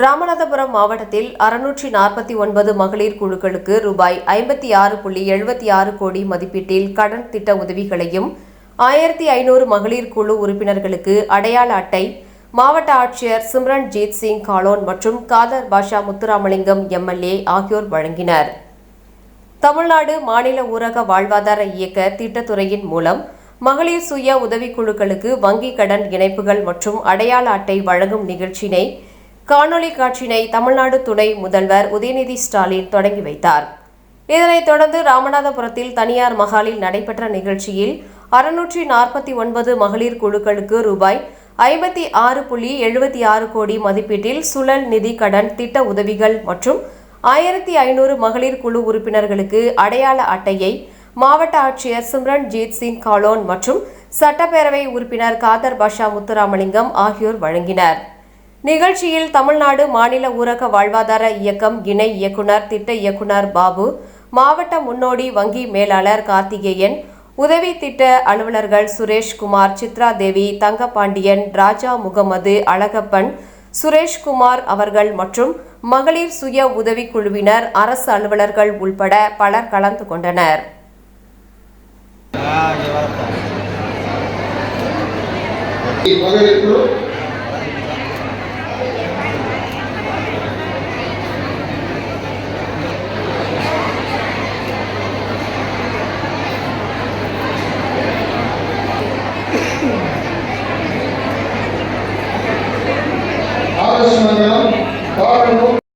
ராமநாதபுரம் மாவட்டத்தில் அறுநூற்றி நாற்பத்தி ஒன்பது மகளிர் குழுக்களுக்கு ரூபாய் ஐம்பத்தி ஆறு புள்ளி எழுபத்தி ஆறு கோடி மதிப்பீட்டில் கடன் திட்ட உதவிகளையும் ஆயிரத்தி ஐநூறு மகளிர் குழு உறுப்பினர்களுக்கு அடையாள அட்டை மாவட்ட ஆட்சியர் சிம்ரன்ஜீத் சிங் காலோன் மற்றும் காதர் பாஷா முத்துராமலிங்கம் எம்எல்ஏ ஆகியோர் வழங்கினர். தமிழ்நாடு மாநில ஊரக வாழ்வாதார இயக்க திட்டத்துறையின் மூலம் மகளிர் சுய உதவிக்குழுக்களுக்கு வங்கிக் கடன் இணைப்புகள் மற்றும் அடையாள அட்டை வழங்கும் நிகழ்ச்சியினை காணொலி காட்சியினை தமிழ்நாடு துணை முதல்வர் உதயநிதி ஸ்டாலின் தொடங்கி வைத்தார். இதனைத் தொடர்ந்து ராமநாதபுரத்தில் தனியார் மகாலில் நடைபெற்ற நிகழ்ச்சியில் அறுநூற்றி நாற்பத்தி ஒன்பது மகளிர் குழுக்களுக்கு ரூபாய் ஐம்பத்தி ஆறு புள்ளி எழுபத்தி ஆறு கோடி மதிப்பீட்டில் சுழல் நிதி கடன் திட்ட உதவிகள் மற்றும் ஆயிரத்தி ஐநூறு மகளிர் குழு உறுப்பினர்களுக்கு அடையாள அட்டையை மாவட்ட ஆட்சியர் சிம்ரன்ஜீத் சிங் காலோன் மற்றும் சட்டப்பேரவை உறுப்பினர் காதர் பாஷா முத்துராமலிங்கம் ஆகியோர் வழங்கினர். நிகழ்ச்சியில் தமிழ்நாடு மாநில ஊரக வாழ்வாதார இயக்கம் இணை இயக்குனர் திட்ட இயக்குனர் பாபு மாவட்ட முன்னோடி வங்கி மேலாளர் கார்த்திகேயன் உதவி திட்ட அலுவலர்கள் சுரேஷ்குமார் சித்ரா தேவி தங்கபாண்டியன் ராஜா முகமது அழகப்பன் சுரேஷ்குமார் அவர்கள் மற்றும் மகளிர் சுய உதவிக்குழுவினர் அரசு அலுவலர்கள் உள்பட பலர் கலந்து கொண்டனர். மகளிர் ఆలోచన